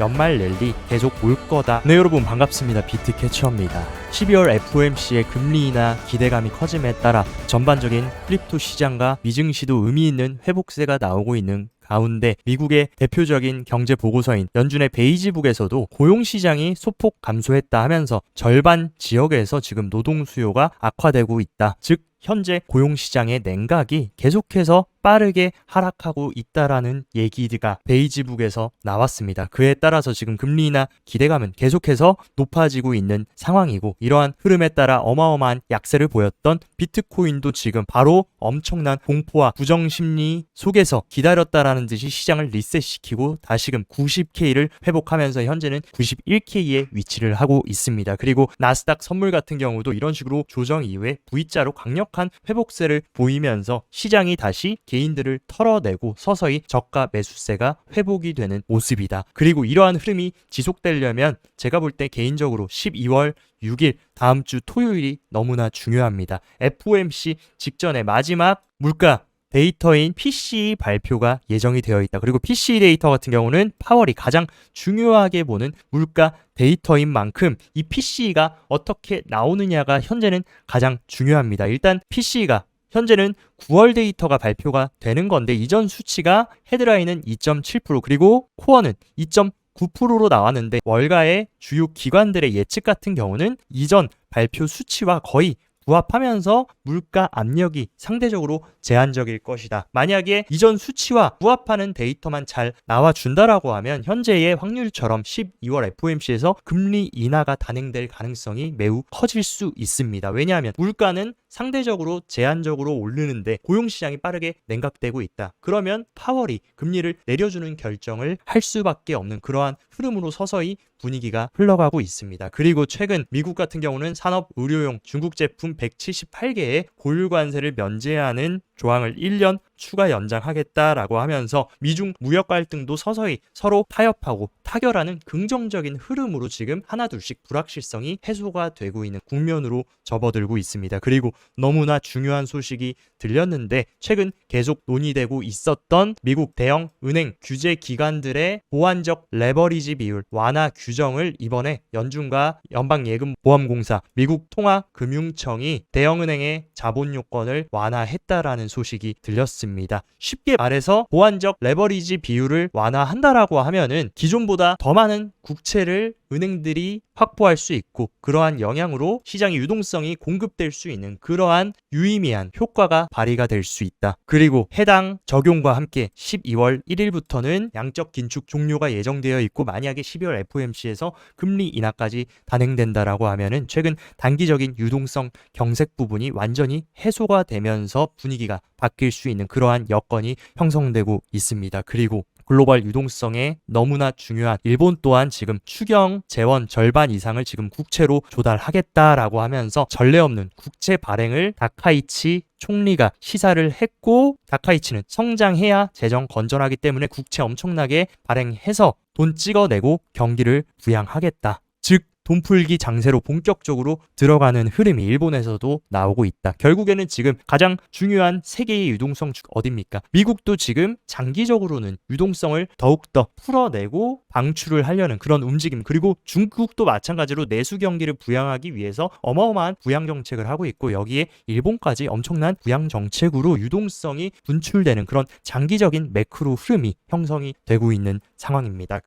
연말 랠리 계속 올 거다. 네 여러분 반갑습니다. 비트캐쳐입니다. 12월 FOMC의 금리 인하 기대감이 커짐에 따라 전반적인 크립토 시장과 미증시도 의미 있는 회복세가 나오고 있는 가운데 미국의 대표적인 경제 보고서인 연준의 베이지북에서도 고용 시장이 소폭 감소했다 하면서 절반 지역에서 지금 노동 수요가 악화되고 있다. 즉 현재 고용 시장의 냉각이 계속해서 빠르게 하락하고 있다라는 얘기가 베이지북에서 나왔습니다. 그에 따라서 지금 금리 인하 기대감은 계속해서 높아지고 있는 상황이고 이러한 흐름에 따라 어마어마한 약세를 보였던 비트코인도 지금 바로 엄청난 공포와 부정 심리 속에서 기다렸다라는 듯이 시장을 리셋시키고 다시금 90K를 회복하면서 현재는 91K에 위치를 하고 있습니다. 그리고 나스닥 선물 같은 경우도 이런 식으로 조정 이후에 V자로 강력한 회복세를 보이면서 시장이 다시 개인들을 털어내고 서서히 저가 매수세가 회복이 되는 모습이다. 그리고 이러한 흐름이 지속되려면 제가 볼 때 개인적으로 12월 6일 다음 주 토요일이 너무나 중요합니다. FOMC 직전에 마지막 물가 데이터인 PCE 발표가 예정이 되어 있다. 그리고 PCE 데이터 같은 경우는 파월이 가장 중요하게 보는 물가 데이터인 만큼 이 PCE가 어떻게 나오느냐가 현재는 가장 중요합니다. 일단 PCE가 현재는 9월 데이터가 발표가 되는 건데 이전 수치가 헤드라인은 2.7% 그리고 코어는 2.9%로 나왔는데 월가의 주요 기관들의 예측 같은 경우는 이전 발표 수치와 거의 부합하면서 물가 압력이 상대적으로 제한적일 것이다. 만약에 이전 수치와 부합하는 데이터만 잘 나와준다라고 하면 현재의 확률처럼 12월 FOMC에서 금리 인하가 단행될 가능성이 매우 커질 수 있습니다. 왜냐하면 물가는 상대적으로 제한적으로 오르는데 고용시장이 빠르게 냉각되고 있다. 그러면 파월이 금리를 내려주는 결정을 할 수밖에 없는 그러한 흐름으로 서서히 분위기가 흘러가고 있습니다. 그리고 최근 미국 같은 경우는 산업 의료용 중국 제품 178개의 고율 관세를 면제하는 조항을 1년 추가 연장하겠다라고 하면서 미중 무역 갈등도 서서히 서로 타협하고 타결하는 긍정적인 흐름으로 지금 하나둘씩 불확실성이 해소가 되고 있는 국면으로 접어들고 있습니다. 그리고 너무나 중요한 소식이 들렸는데 최근 계속 논의되고 있었던 미국 대형 은행 규제 기관들의 보완적 레버리지 비율 완화 규정을 이번에 연준과 연방예금보험공사, 미국 통화금융청이 대형은행의 자본 요건을 완화했다라는 소식이 들렸습니다. 쉽게 말해서 보완적 레버리지 비율을 완화한다라고 하면은 기존보다 더 많은 국채를 은행들이 확보할 수 있고 그러한 영향으로 시장의 유동성이 공급될 수 있는 그러한 유의미한 효과가 발휘가 될 수 있다. 그리고 해당 적용과 함께 12월 1일부터는 양적 긴축 종료가 예정되어 있고 만약에 12월 FOMC에서 금리 인하까지 단행된다라고 하면은 최근 단기적인 유동성 경색 부분이 완전히 해소가 되면서 분위기가 바뀔 수 있는 그러한 여건이 형성되고 있습니다. 그리고 글로벌 유동성에 너무나 중요한 일본 또한 지금 추경 재원 절반 이상을 지금 국채로 조달하겠다라고 하면서 전례 없는 국채 발행을 다카이치 총리가 시사를 했고 다카이치는 성장해야 재정 건전하기 때문에 국채 엄청나게 발행해서 돈 찍어내고 경기를 부양하겠다. 즉 돈풀기 장세로 본격적으로 들어가는 흐름이 일본에서도 나오고 있다. 결국에는 지금 가장 중요한 세계의 유동성 중 어딥니까? 미국도 지금 장기적으로는 유동성을 더욱더 풀어내고 방출을 하려는 그런 움직임 그리고 중국도 마찬가지로 내수 경기를 부양하기 위해서 어마어마한 부양 정책을 하고 있고 여기에 일본까지 엄청난 부양 정책으로 유동성이 분출되는 그런 장기적인 매크로 흐름이 형성이 되고 있는 상황입니다.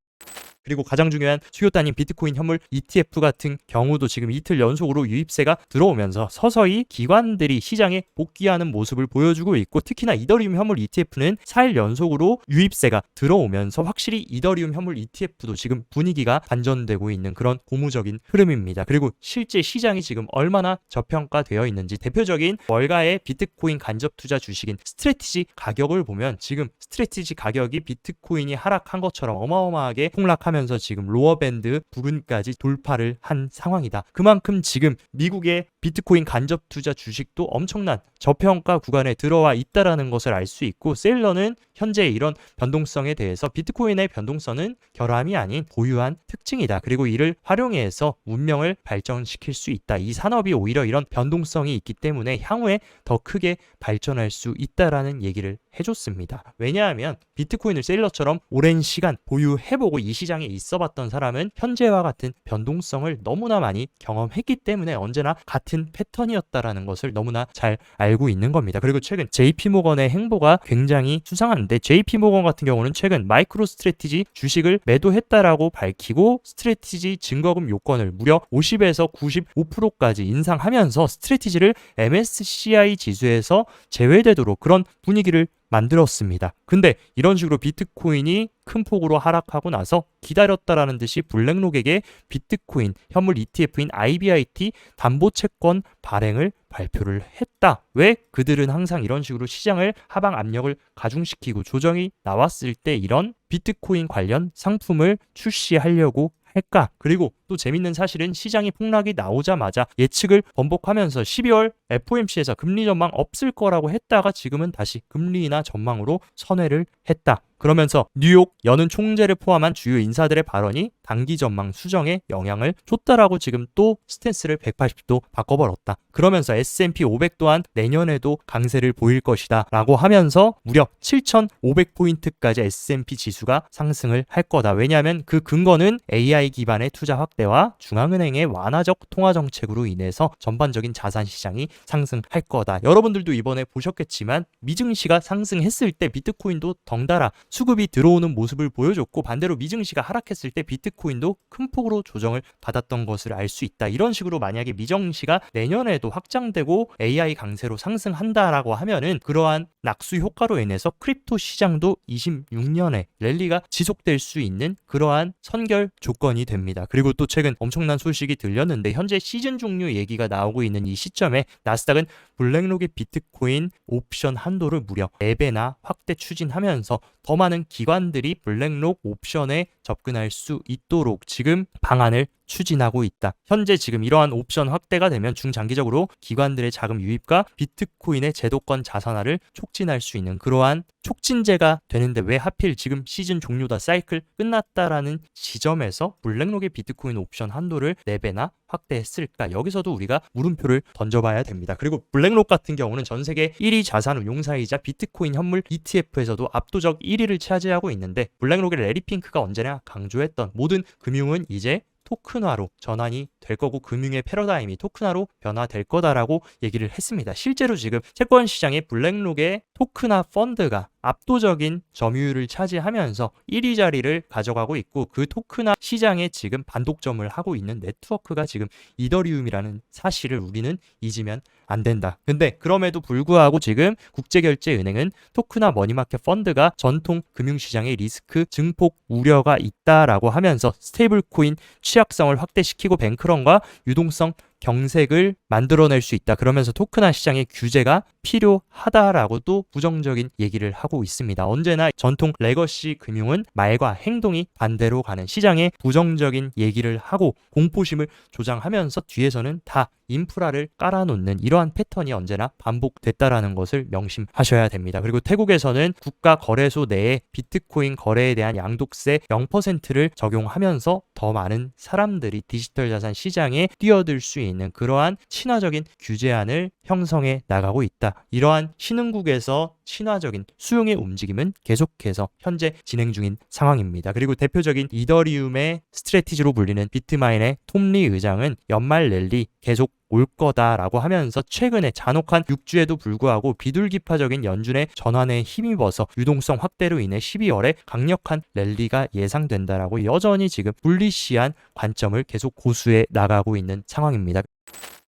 그리고 가장 중요한 수요 단위 비트코인 현물 ETF 같은 경우도 지금 이틀 연속으로 유입세가 들어오면서 서서히 기관들이 시장에 복귀하는 모습을 보여주고 있고 특히나 이더리움 현물 ETF는 4일 연속으로 유입세가 들어오면서 확실히 이더리움 현물 ETF도 지금 분위기가 반전되고 있는 그런 고무적인 흐름입니다. 그리고 실제 시장이 지금 얼마나 저평가되어 있는지 대표적인 월가의 비트코인 간접 투자 주식인 스트레티지 가격을 보면 지금 스트레티지 가격이 비트코인이 하락한 것처럼 어마어마하게 폭락하면서 지금 로어 밴드 부근까지 돌파를 한 상황이다. 그만큼 지금 미국의 비트코인 간접 투자 주식도 엄청난 저평가 구간에 들어와 있다라는 것을 알 수 있고 셀러는 현재 이런 변동성에 대해서 비트코인의 변동성은 결함이 아닌 고유한 특징이다. 그리고 이를 활용해서 문명을 발전시킬 수 있다. 이 산업이 오히려 이런 변동성이 있기 때문에 향후에 더 크게 발전할 수 있다라는 얘기를 해줬습니다. 왜냐하면 비트코인을 셀러처럼 오랜 시간 보유해보고 이 시장에 있어봤던 사람은 현재와 같은 변동성을 너무나 많이 경험했기 때문에 언제나 같은 패턴이었다라는 것을 너무나 잘 알고 있는 겁니다. 그리고 최근 JP모건의 행보가 굉장히 수상한데 JP모건 같은 경우는 최근 마이크로 스트레티지 주식을 매도했다라고 밝히고 스트레티지 증거금 요건을 무려 50에서 95%까지 인상하면서 스트레티지를 MSCI 지수에서 제외되도록 그런 분위기를 만들었습니다. 근데 이런 식으로 비트코인이 큰 폭으로 하락하고 나서 기다렸다라는 듯이 블랙록에게 비트코인 현물 ETF인 IBIT 담보 채권 발행을 발표를 했다. 왜 그들은 항상 이런 식으로 시장을 하방 압력을 가중시키고 조정이 나왔을 때 이런 비트코인 관련 상품을 출시하려고 할까? 그리고 또 재밌는 사실은 시장이 폭락이 나오자마자 예측을 번복하면서 12월 FOMC에서 금리 전망 없을 거라고 했다가 지금은 다시 금리 인하 전망으로 선회를 했다. 그러면서 뉴욕 연은 총재를 포함한 주요 인사들의 발언이 단기 전망 수정에 영향을 줬다라고 지금 또 스탠스를 180도 바꿔버렸다. 그러면서 S&P 500 또한 내년에도 강세를 보일 것이다 라고 하면서 무려 7,500포인트까지 S&P 지수가 상승을 할 거다. 왜냐하면 그 근거는 AI 기반의 투자 확대 와 중앙은행의 완화적 통화 정책으로 인해서 전반적인 자산 시장이 상승할 거다. 여러분들도 이번에 보셨겠지만 미증시가 상승했을 때 비트코인도 덩달아 수급이 들어오는 모습을 보여줬고 반대로 미증시가 하락했을 때 비트코인도 큰 폭으로 조정을 받았던 것을 알 수 있다. 이런 식으로 만약에 미정시가 내년에도 확장되고 AI 강세로 상승한다라고 하면은 그러한 낙수 효과로 인해서 크립토 시장도 26년에 랠리가 지속될 수 있는 그러한 선결 조건이 됩니다. 그리고 또 최근 엄청난 소식이 들렸는데 현재 시즌 종료 얘기가 나오고 있는 이 시점에 나스닥은 블랙록의 비트코인 옵션 한도를 무려 4배나 확대 추진하면서 더 많은 기관들이 블랙록 옵션에 접근할 수 있도록 지금 방안을 추진하고 있다. 현재 지금 이러한 옵션 확대가 되면 중장기적으로 기관들의 자금 유입과 비트코인의 제도권 자산화를 촉진할 수 있는 그러한 촉진제가 되는데 왜 하필 지금 시즌 종료다 사이클 끝났다라는 지점에서 블랙록의 비트코인 옵션 한도를 4배나 확대했을까? 여기서도 우리가 물음표를 던져봐야 됩니다. 그리고 블랙록 같은 경우는 전 세계 1위 자산 운용사이자 비트코인 현물 ETF에서도 압도적 1위를 차지하고 있는데 블랙록의 레리 핑크가 언제나 강조했던 모든 금융은 이제 토큰화로 전환이 될 거고 금융의 패러다임이 토큰화로 변화될 거다라고 얘기를 했습니다. 실제로 지금 채권 시장의 블랙록의 토큰화 펀드가 압도적인 점유율을 차지하면서 1위 자리를 가져가고 있고 그 토큰화 시장에 지금 반독점을 하고 있는 네트워크가 지금 이더리움이라는 사실을 우리는 잊으면 안 된다. 근데 그럼에도 불구하고 지금 국제결제은행은 토큰화 머니마켓 펀드가 전통 금융시장의 리스크 증폭 우려가 있다라고 하면서 스테이블 코인 취약성을 확대시키고 뱅크런과 유동성 경색을 만들어낼 수 있다. 그러면서 토큰화 시장의 규제가 필요하다라고도 부정적인 얘기를 하고 있습니다. 언제나 전통 레거시 금융은 말과 행동이 반대로 가는 시장에 부정적인 얘기를 하고 공포심을 조장하면서 뒤에서는 다 인프라를 깔아놓는 이러한 패턴이 언제나 반복됐다라는 것을 명심하셔야 됩니다. 그리고 태국에서는 국가 거래소 내에 비트코인 거래에 대한 양도세 0%를 적용하면서 더 많은 사람들이 디지털 자산 시장에 뛰어들 수 있는 그러한 친화적인 규제안을 형성해 나가고 있다. 이러한 신흥국에서 친화적인 수용의 움직임은 계속해서 현재 진행 중인 상황입니다. 그리고 대표적인 이더리움의 스트레티지로 불리는 비트마인의 톰리 의장은 연말 랠리 계속 올 거다라고 하면서 최근에 잔혹한 6주에도 불구하고 비둘기파적인 연준의 전환에 힘입어서 유동성 확대로 인해 12월에 강력한 랠리가 예상된다라고 여전히 지금 불리시한 관점을 계속 고수해 나가고 있는 상황입니다.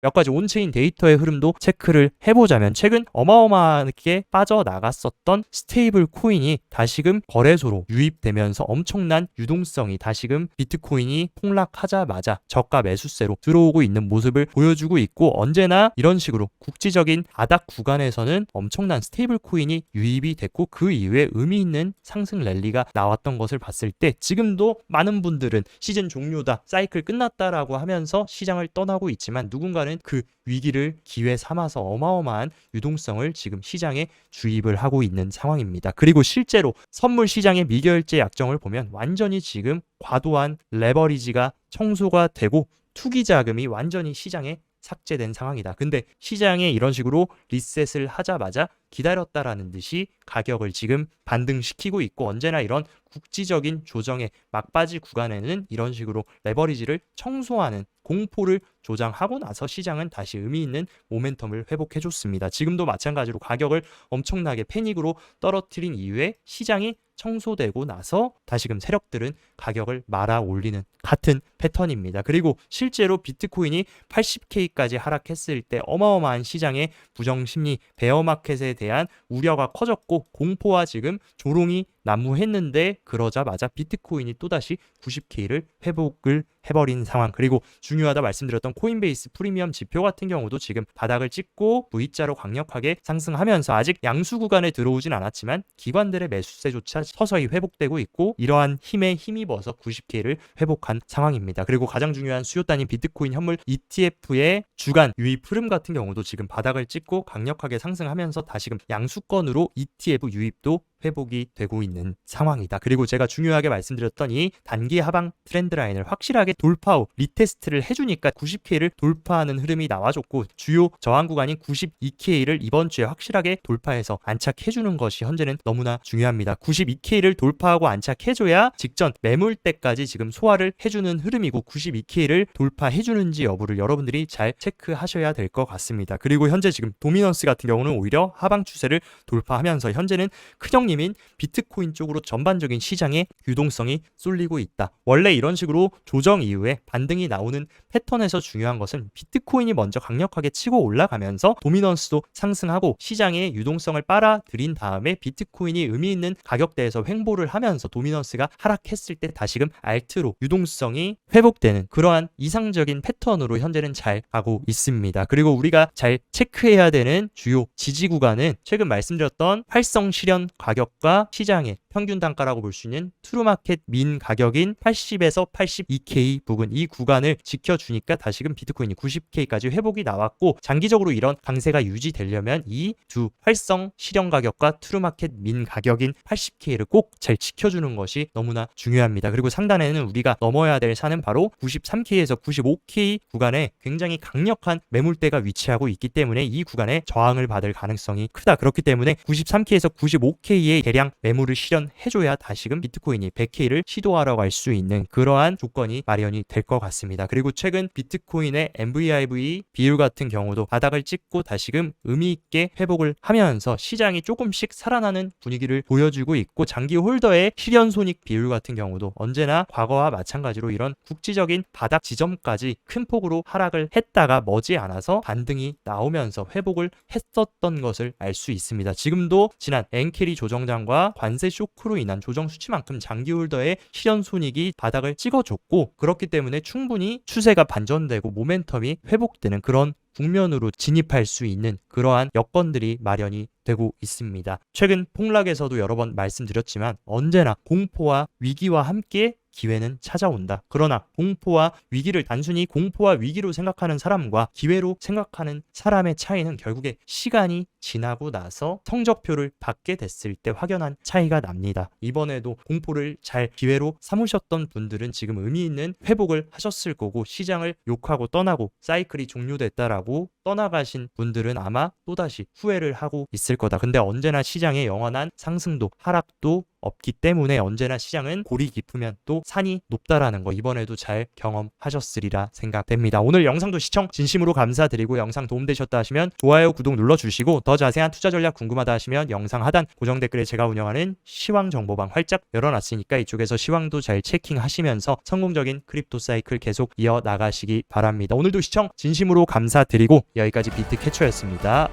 몇 가지 온체인 데이터의 흐름도 체크를 해보자면 최근 어마어마하게 빠져나갔었던 스테이블 코인이 다시금 거래소로 유입되면서 엄청난 유동성이 다시금 비트코인이 폭락하자마자 저가 매수세로 들어오고 있는 모습을 보여주고 있고 언제나 이런 식으로 국지적인 바닥 구간에서는 엄청난 스테이블 코인이 유입이 됐고 그 이후에 의미 있는 상승 랠리가 나왔던 것을 봤을 때 지금도 많은 분들은 시즌 종료다 사이클 끝났다라고 하면서 시장을 떠나고 있지만 누군가는 그 위기를 기회 삼아서 어마어마한 유동성을 지금 시장에 주입을 하고 있는 상황입니다. 그리고 실제로 선물 시장의 미결제 약정을 보면 완전히 지금 과도한 레버리지가 청소가 되고 투기 자금이 완전히 시장에 삭제된 상황이다. 근데 시장에 이런 식으로 리셋을 하자마자 기다렸다라는 듯이 가격을 지금 반등시키고 있고 언제나 이런 국지적인 조정의 막바지 구간에는 이런 식으로 레버리지를 청소하는 공포를 조장하고 나서 시장은 다시 의미 있는 모멘텀을 회복해 줬습니다. 지금도 마찬가지로 가격을 엄청나게 패닉으로 떨어뜨린 이후에 시장이 청소되고 나서 다시금 세력들은 가격을 말아 올리는 같은 패턴입니다. 그리고 실제로 비트코인이 80K까지 하락했을 때 어마어마한 시장의 부정심리, 베어마켓에 대한 우려가 커졌고 공포와 지금 조롱이 난무했는데 그러자마자 비트코인이 또다시 90K를 회복을 해버린 상황 그리고 중요하다 말씀드렸던 코인베이스 프리미엄 지표 같은 경우도 지금 바닥을 찍고 V자로 강력하게 상승하면서 아직 양수 구간에 들어오진 않았지만 기관들의 매수세조차 서서히 회복되고 있고 이러한 힘에 힘입어서 90K를 회복한 상황입니다. 그리고 가장 중요한 수요 단위 비트코인 현물 ETF의 주간 유입 흐름 같은 경우도 지금 바닥을 찍고 강력하게 상승하면서 다시금 양수권으로 ETF 유입도 회복이 되고 있는 상황이다. 그리고 제가 중요하게 말씀드렸던 이 단기 하방 트렌드 라인을 확실하게 돌파 후 리테스트를 해주니까 90K를 돌파하는 흐름이 나와줬고 주요 저항 구간인 92K를 이번 주에 확실하게 돌파해서 안착해주는 것이 현재는 너무나 중요합니다. 92K를 돌파하고 안착해줘야 직전 매물대까지 지금 소화를 해주는 흐름이고 92K를 돌파해주는지 여부를 여러분들이 잘 체크하셔야 될 것 같습니다. 그리고 현재 지금 도미넌스 같은 경우는 오히려 하방 추세를 돌파하면서 현재는 큰형님 인 비트코인 쪽으로 전반적인 시장의 유동성이 쏠리고 있다. 원래 이런 식으로 조정 이후에 반등이 나오는 패턴에서 중요한 것은 비트코인이 먼저 강력하게 치고 올라가면서 도미넌스도 상승하고 시장의 유동성을 빨아들인 다음에 비트코인이 의미 있는 가격대에서 횡보를 하면서 도미넌스가 하락했을 때 다시금 알트로 유동성이 회복되는 그러한 이상적인 패턴으로 현재는 잘 가고 있습니다. 그리고 우리가 잘 체크해야 되는 주요 지지 구간은 최근 말씀드렸던 활성 실현 가격 과 시장의 평균 단가라고 볼 수 있는 트루마켓 민 가격인 80에서 82K 부근 이 구간을 지켜주니까 다시금 비트코인이 90K까지 회복이 나왔고 장기적으로 이런 강세가 유지되려면 이 두 활성 실현 가격과 트루마켓 민 가격인 80K를 꼭 잘 지켜주는 것이 너무나 중요합니다. 그리고 상단에는 우리가 넘어야 될 산은 바로 93K에서 95K 구간에 굉장히 강력한 매물대가 위치하고 있기 때문에 이 구간에 저항을 받을 가능성이 크다. 그렇기 때문에 93K에서 95K 의 대량 매물을 실현해줘야 다시금 비트코인이 100K를 시도하러 갈 수 있는 그러한 조건이 마련이 될 것 같습니다. 그리고 최근 비트코인의 MVIV 비율 같은 경우도 바닥을 찍고 다시금 의미 있게 회복을 하면서 시장이 조금씩 살아나는 분위기를 보여주고 있고 장기 홀더의 실현 손익 비율 같은 경우도 언제나 과거와 마찬가지로 이런 국지적인 바닥 지점까지 큰 폭으로 하락을 했다가 머지않아서 반등이 나오면서 회복을 했었던 것을 알 수 있습니다. 지금도 지난 엔캐리 조정 장과 관세 쇼크로 인한 조정 수치만큼 장기 홀더의 실현 손익이 바닥을 찍어줬고 그렇기 때문에 충분히 추세가 반전되고 모멘텀이 회복되는 그런 국면으로 진입할 수 있는 그러한 여건들이 마련이 되고 있습니다. 최근 폭락에서도 여러 번 말씀드렸지만 언제나 공포와 위기와 함께 기회는 찾아온다. 그러나 공포와 위기를 단순히 공포와 위기로 생각하는 사람과 기회로 생각하는 사람의 차이는 결국에 시간이 지나고 나서 성적표를 받게 됐을 때 확연한 차이가 납니다. 이번에도 공포를 잘 기회로 삼으셨던 분들은 지금 의미 있는 회복을 하셨을 거고 시장을 욕하고 떠나고 사이클이 종료됐다라고 떠나가신 분들은 아마 또다시 후회를 하고 있을 거다. 근데 언제나 시장의 영원한 상승도 하락도 없기 때문에 언제나 시장은 골이 깊으면 또 산이 높다라는 거 이번에도 잘 경험하셨으리라 생각됩니다. 오늘 영상도 시청 진심으로 감사드리고 영상 도움되셨다 하시면 좋아요, 구독 눌러주시고 더 자세한 투자 전략 궁금하다 하시면 영상 하단 고정 댓글에 제가 운영하는 시황 정보방 활짝 열어놨으니까 이쪽에서 시황도 잘 체킹하시면서 성공적인 크립토 사이클 계속 이어 나가시기 바랍니다. 오늘도 시청 진심으로 감사드리고 여기까지 비트 캐쳐였습니다.